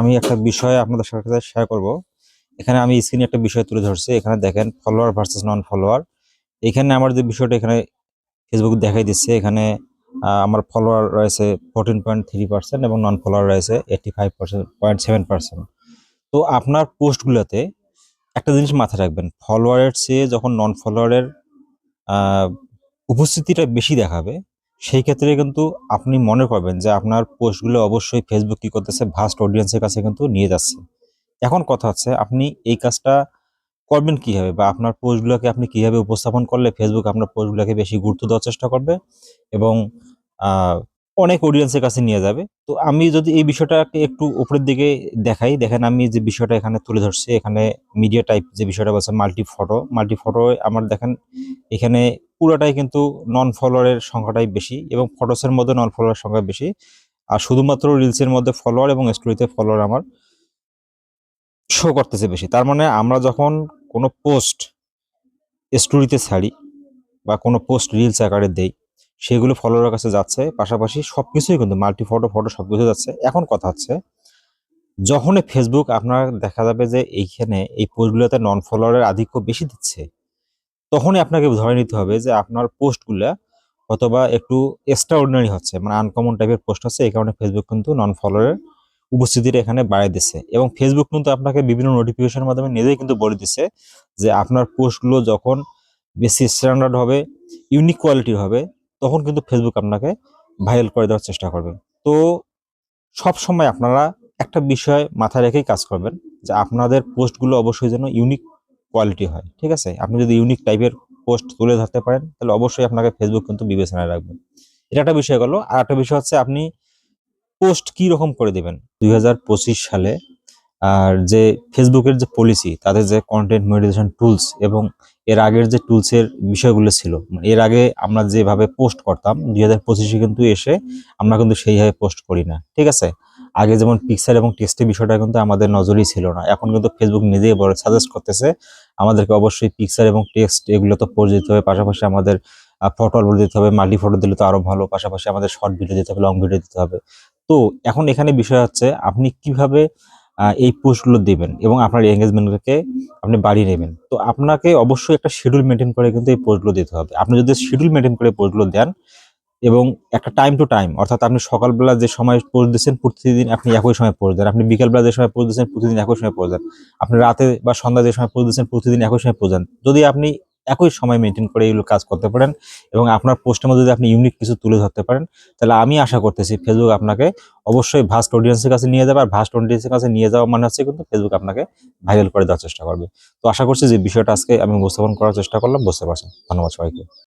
আমি একটা বিষয় আপনাদের সাথে শেয়ার করব। এখানে আমি স্ক্রিনে একটা বিষয় তুলে ধরছি। এখানে দেখেন ফলোয়ার ভার্সেস নন ফলোয়ার এখানে আমার যে বিষয়টা এখানে ফেসবুক দেখাই দিচ্ছে। এখানে আমার ফলোয়ার রয়েছে ফোরটিন পয়েন্ট থ্রি পার্সেন্ট এবং নন ফলোয়ার রয়েছে eighty five percent point seven percent তো আপনার পোস্টগুলোতে একটা জিনিস মাথায় রাখবেন ফলোয়ারের চেয়ে যখন নন ফলোয়ারের উপস্থিতিটা বেশি দেখাবে সেই ক্ষেত্রে কিন্তু আপনি মনে করবেন যে আপনার পোস্টগুলো অবশ্যই ফেসবুক কী করতেছে ভাস্ট অডিয়েন্সের কাছে কিন্তু নিয়ে যাচ্ছে। এখন কথা হচ্ছে, আপনি এই কাজটা করবেন কীভাবে বা আপনার পোস্টগুলোকে আপনি কীভাবে উপস্থাপন করলে ফেসবুক আপনার পোস্টগুলোকে বেশি গুরুত্ব দেওয়ার চেষ্টা করবে এবং অনেক অডিয়েন্সের কাছে নিয়ে যাবে। তো আমি যদি এই বিষয়টাকে একটু উপরের দিকে দেখাই, দেখেন আমি যে বিষয়টা এখানে তুলে ধরছি, এখানে মিডিয়া টাইপ যে বিষয়টা বলছে মাল্টি ফটো মাল্টি ফটো আমার দেখেন এখানে পুরোটাই কিন্তু নন ফলোয়ারের সংখ্যাটাই বেশি এবং ফটোসের মধ্যে নন ফলোয়ার সংখ্যা বেশি। আর শুধুমাত্র রিলসের মধ্যে ফলোয়ার এবং স্টোরিতে ফলোয়ার আমার শো করতেছে বেশি। তার মানে আমরা যখন কোনো পোস্ট স্টোরিতে ছাড়ি বা কোনো পোস্ট রিলস আকারে দেই সেগুলো ফলোয়ারের কাছে যাচ্ছে। পাশাপাশি সব কিছুই কিন্তু মাল্টি ফটো ফটো সব কিছু যাচ্ছে। এখন কথা হচ্ছে, যখনই ফেসবুক আপনার দেখা যাবে যে এইখানে এই পোস্টগুলোতে নন ফলোয়ারের আধিক্য বেশি দিচ্ছে, তখনই আপনাকে ধরে নিতে হবে যে আপনার পোস্টগুলা অথবা একটু এক্সট্রা অর্ডিনারি হচ্ছে মানে আনকমন টাইপের পোস্ট হচ্ছে, এই কারণে ফেসবুক কিন্তু নন ফলোয়ারের উপস্থিতিটা এখানে বাড়িয়ে দিচ্ছে। এবং ফেসবুক কিন্তু আপনাকে বিভিন্ন নোটিফিকেশনের মাধ্যমে নিজেই কিন্তু বলে দিচ্ছে যে আপনার পোস্টগুলো যখন বেশি স্ট্যান্ডার্ড হবে ইউনিক কোয়ালিটির হবে তখন কিন্তু ফেসবুক আপনাকে ভাইরাল করে দেওয়ার চেষ্টা করবে। তো সব সময় আপনারা একটা বিষয় মাথায় রেখেই কাজ করবেন যে আপনাদের পোস্টগুলো অবশ্যই যেন ইউনিক কোয়ালিটি হয়, ঠিক আছে? আপনি যদি ইউনিক টাইপের পোস্ট তুলে ধরতে পারেন, তাহলে অবশ্যই আপনাকে ফেসবুক কিন্তু বিবেচনায় রাখবে। এটা একটা বিষয় গেল। আর একটা বিষয় হচ্ছে আপনি পোস্ট কি রকম করে দেবেন? দুই হাজার পঁচিশ সালে, আর যে ফেসবুকের যে পলিসি তাদের যে কন্টেন্ট মনিটাইজেশন টুলস এবং এর আগের যে টুলসের বিষয়গুলো ছিল মানে এর আগে আমরা যেভাবে পোস্ট করতাম, দুই হাজার পঁচিশে কিন্তু এসে আমরা কিন্তু সেইভাবে পোস্ট করি না, ঠিক আছে? আগে যেমন পিকচার এবং টেক্সটের বিষয়টা কিন্তু আমাদের নজরই ছিল না, এখন কিন্তু ফেসবুক নিজেই বড় সাজেস্ট করতেছে, আমাদেরকে অবশ্যই পিকচার এবং টেক্সট এগুলো তো পড়ে দিতে হবে, পাশাপাশি আমাদের ফটো দিতে হবে মাল্টি ফটো দিলে তো আরও ভালো, পাশাপাশি আমাদের শর্ট ভিডিও দিতে হবে লং ভিডিও দিতে হবে। তো এখন এখানে বিষয় হচ্ছে, আপনি কীভাবে এই পোস্টগুলো দিবেন এবং আপনার এঙ্গেজমেন্টকে আপনি বাড়িয়ে নেবেন। তো আপনাকে অবশ্যই একটা শিডিউল মেনটেন করে কিন্তু এই পোস্টগুলো দিতে হবে। আপনি যদি শিডিউল মেনটেন করে পোস্টগুলো দেন এবং একটা টাইম টু টাইম অর্থাৎ আপনি সকালবেলা যে সময় পোস্ট দিচ্ছেন, প্রতিদিন আপনি একই সময় পোস্ট দেন। আপনি বিকালবেলা যে সময় পোস্ট দিচ্ছেন, প্রতিদিন একই সময় পোস্ট দেন। আপনি রাতে বা সন্ধ্যা যে সময় পোস্ট দিচ্ছেন, প্রতিদিন একই সময় পোস্ট দেন। যদি আপনি একই সময় মেনটেন করে এগুলো কাজ করতে পারেন এবং আপনার পোস্টের মধ্যে যদি আপনি ইউনিক কিছু তুলে ধরতে পারেন, তাহলে আমি আশা করতেছি ফেসবুক আপনাকে অবশ্যই ভাস্ট অডিয়েন্সের কাছে নিয়ে যাবে। আর ভাস্ট অডিয়েন্সের কাছে নিয়ে যাওয়া মানে হচ্ছে কিন্তু ফেসবুক আপনাকে ভাইরাল করে দেওয়ার চেষ্টা করবে। তো আশা করছি যে বিষয়টা আজকে আমি উপস্থাপন করার চেষ্টা করলাম, বুঝতে পারছেন। ধন্যবাদ সবাইকে।